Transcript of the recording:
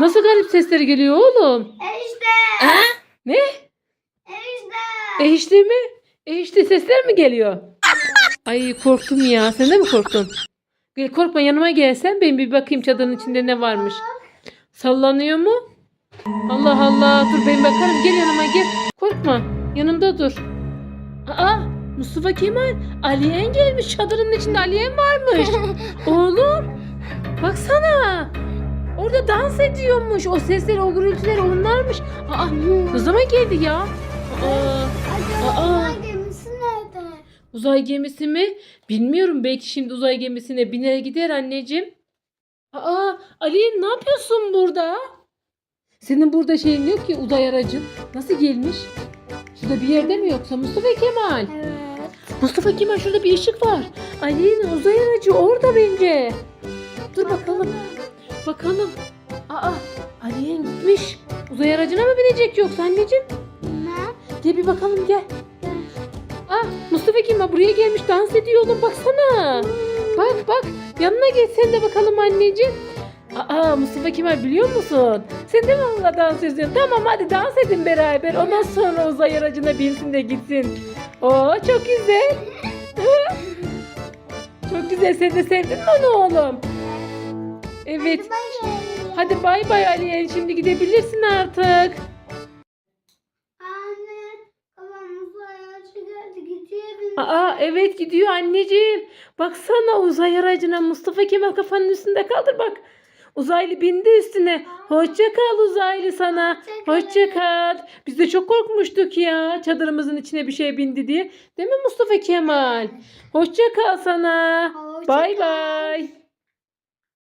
Nasıl garip sesleri geliyor oğlum? Enişte. Ne? Enişte. E işte mi? E işte sesler mi geliyor? Ay korktum ya. Sen de mi korktun? Gel, korkma yanıma gelsen ben bir bakayım çadırın içinde ne varmış. Sallanıyor mu? Allah Allah. Dur ben bakarım. Gel yanıma gel. Korkma. Yanımda dur. Aa Mustafa Kemal. Aliyen gelmiş. Çadırın içinde Aliyen varmış. Oğlum. Orada dans ediyormuş. O sesler, o gürültüler onlarmış. Aa ne zaman geldi ya? Aa, Acaba Aa. uzay gemisi nerede? uzay gemisi mi? Bilmiyorum. Belki şimdi uzay gemisine biner gider anneciğim. Aa Ali ne yapıyorsun burada? Senin burada şeyin yok ki uzay aracın. Nasıl gelmiş? Şurada bir yerde mi yoksa Mustafa Kemal? Evet. Mustafa Kemal şurada bir ışık var. Ali'nin uzay aracı orada bence. Dur bakalım. Bakalım. Aa Ali'nin gitmiş. Uzay aracına mı binecek yoksa anneciğim? Ne? Gel bir bakalım gel. Ah Mustafa Kemal buraya gelmiş dans ediyor oğlum baksana. Bak bak yanına geç sen de bakalım anneciğim. Aa Mustafa Kemal biliyor musun? Sen de mi onunla dans ediyorsun? Tamam hadi dans edin beraber. Ondan sonra uzay aracına binsin de gitsin. Oo çok güzel. çok güzel. Sen de sevdin mi onu oğlum? Evet. Hadi bay bay Aliye. Şimdi gidebilirsin artık. Aa evet gidiyor anneciğim. Baksana uzay aracına Mustafa Kemal kafanın üstünde kaldır bak. Uzaylı bindi üstüne. Hoşça kal uzaylı sana. Hoşça kal. Biz de çok korkmuştuk ya çadırımızın içine bir şey bindi diye. Değil mi Mustafa Kemal? Hoşça kal sana. Hoşça Bay kal. bay.